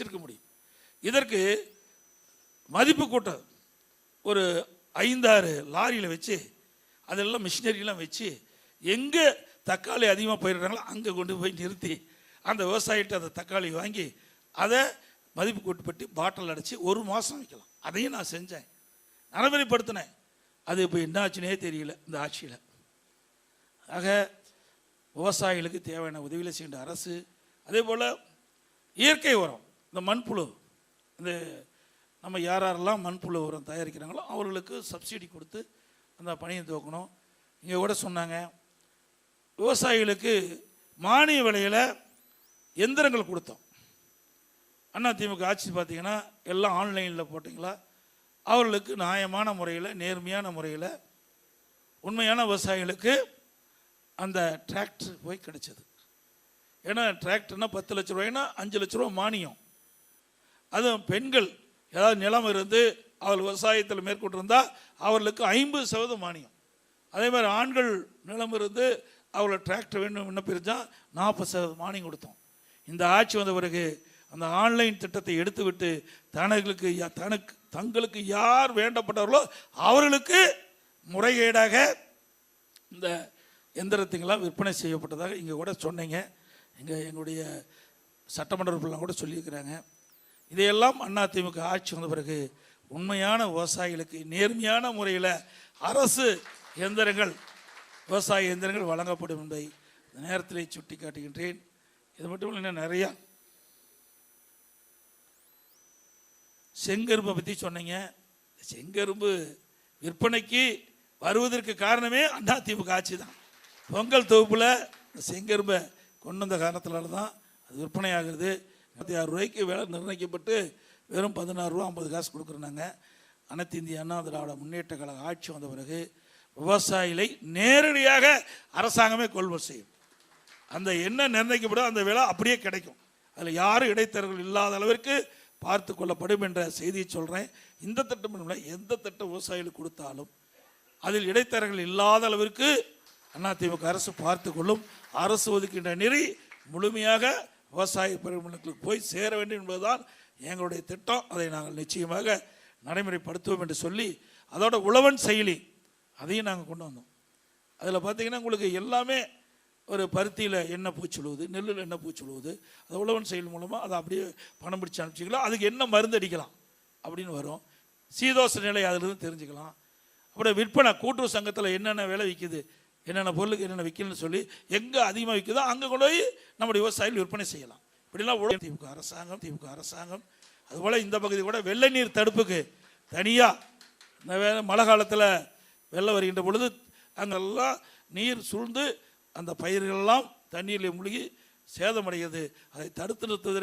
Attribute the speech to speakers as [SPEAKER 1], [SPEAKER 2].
[SPEAKER 1] வச்சிருக்க முடியும். இதற்கு மதிப்பு கூட்டம் ஒரு ஐந்தாறு லாரியில் வச்சு அதெல்லாம் மிஷினரிலாம் வச்சு எங்கே தக்காளி அதிகமாக போயிடுறாங்களோ அங்கே கொண்டு போய் நிறுத்தி அந்த விவசாயிகிட்ட அந்த தக்காளி வாங்கி அதை மதிப்பு கூட்டுப்பட்டு பாட்டில் அடைச்சி ஒரு மாதம் வைக்கலாம். அதையும் நான் செஞ்சேன். நடைமுறைப்படுத்தினேன். அது இப்போ என்ன ஆச்சுனே தெரியல இந்த ஆட்சியில். ஆக விவசாயிகளுக்கு தேவையான உதவியில் செய்கின்ற அரசு அதே போல் இயற்கை உரம். இந்த மண்புழு இந்த நம்ம யார் யாரெல்லாம் மண்புழு உரம் தயாரிக்கிறாங்களோ அவர்களுக்கு சப்சிடி கொடுத்து அந்த பணியை துவக்கணும். இங்கே கூட சொன்னாங்க விவசாயிகளுக்கு மானிய விலையில் எந்திரங்கள் கொடுத்தோம். அண்ணா திமுக ஆட்சி பார்த்தீங்கன்னா எல்லாம் ஆன்லைனில் போட்டிங்களா? அவர்களுக்கு நியாயமான முறையில் நேர்மையான முறையில் உண்மையான விவசாயிகளுக்கு அந்த டிராக்டர் போய் கிடைச்சது. ஏன்னா டிராக்டர்னால் பத்து லட்ச ரூபாய்னா அஞ்சு லட்ச ரூபா மானியம். அதுவும் பெண்கள் ஏதாவது நிலம் இருந்து அவள் விவசாயத்தில் மேற்கொண்டிருந்தால் அவர்களுக்கு ஐம்பது சதவீதம் மானியம். அதே மாதிரி ஆண்கள் நிலம் இருந்து அவளை டிராக்டர் வேண்டும் விண்ணப்பிச்சால் நாற்பது சதவீதம் மானியம் கொடுத்தோம். இந்த ஆட்சி வந்த பிறகு அந்த ஆன்லைன் திட்டத்தை எடுத்துவிட்டு தனங்களுக்கு யா- தனக்கு தங்களுக்கு யார் வேண்டப்பட்டவர்களோ அவர்களுக்கு முறைகேடாக இந்த எந்திரத்துங்கெல்லாம் விற்பனை செய்யப்பட்டதாக இங்கே கூட சொன்னீங்க. இங்கே எங்களுடைய சட்டமன்ற உறுப்பினர்லாம் கூட சொல்லியிருக்கிறாங்க. இதையெல்லாம் அதிமுக ஆட்சி வந்த பிறகு உண்மையான விவசாயிகளுக்கு நேர்மையான முறையில் அரசு எந்திரங்கள் விவசாய இயந்திரங்கள் வழங்கப்படும் என்பதை இந்த நேரத்திலே சுட்டி காட்டுகின்றேன் இது மட்டும் இல்லை இன்னும் நிறையா. செங்கரும்பை பற்றி சொன்னீங்க. செங்கரும்பு விற்பனைக்கு வருவதற்கு காரணமே அதிமுக ஆட்சி தான். பொங்கல் தொகுப்பில் இந்த செங்கரும்பை கொண்டு வந்த காரணத்தினால தான் அது விற்பனை ஆகிறது இருபத்தி ஆறு ரூபாய்க்கு விலை நிர்ணயிக்கப்பட்டு வெறும் பதினாறு ரூபா ஐம்பது காசு கொடுக்குறாங்க அனைத்து இந்திய அண்ணா திராவிட முன்னேற்ற கழக ஆட்சி வந்த பிறகு விவசாயிகளை நேரடியாக அரசாங்கமே கொள்முதல் செய்யும். அந்த என்ன நிர்ணயிக்கப்படும் அந்த விலை அப்படியே கிடைக்கும். அதில் யாரும் இடைத்தரகர்கள் இல்லாத அளவிற்கு பார்த்து கொள்ளப்படும் என்ற செய்தியை சொல்கிறேன் இந்த திட்டம் இல்லை, எந்த திட்டம் விவசாயிகளுக்கு கொடுத்தாலும் அதில் இடைத்தரகர்கள் இல்லாத அளவிற்கு அதிமுக அரசு பார்த்து கொள்ளும். அரசு ஒதுக்கின்ற நெறி முழுமையாக விவசாய பெருமக்களுக்கு போய் சேர வேண்டும் என்பதுதான் எங்களுடைய திட்டம். அதை நாங்கள் நிச்சயமாக நடைமுறைப்படுத்துவோம் என்று சொல்லி அதோட உழவன் செயலி அதையும் நாங்கள் கொண்டு வந்தோம். அதில் பார்த்தீங்கன்னா உங்களுக்கு எல்லாமே ஒரு பருத்தியில் என்ன பூச்சுழுவுது நெல்லில் என்ன பூச்சுழுவுது அது உழவன் செயல் மூலமாக அதை அப்படியே பணம் பிடிச்சி அனுப்பிச்சிக்கலாம். அதுக்கு என்ன மருந்து அடிக்கலாம் அப்படின்னு வரும். சீதோஷ நிலை அதிலிருந்து தெரிஞ்சுக்கலாம். அப்புறம் விற்பனை கூட்டுறவு சங்கத்தில் என்னென்ன வேலை விற்கிது என்னென்ன பொருளுக்கு என்னென்ன விற்கணும்னு சொல்லி எங்கே அதிகமாக விற்குதோ அங்கே கொண்டு போய் நம்முடைய விவசாயிகள் விற்பனை செய்யலாம். இப்படிலாம் உழ திமுக அரசாங்கம் திமுக அரசாங்கம். அதுபோல் இந்த பகுதி கூட வெள்ளை நீர் தடுப்புக்கு தனியாக மழை காலத்தில் வெள்ளம் வருகின்ற பொழுது அங்கெல்லாம் நீர் சூழ்ந்து அந்த பயிர்களெல்லாம் தண்ணீரில் மூழ்கி சேதமடைகிறது. அதை தடுத்து நிறுத்துவதற்கு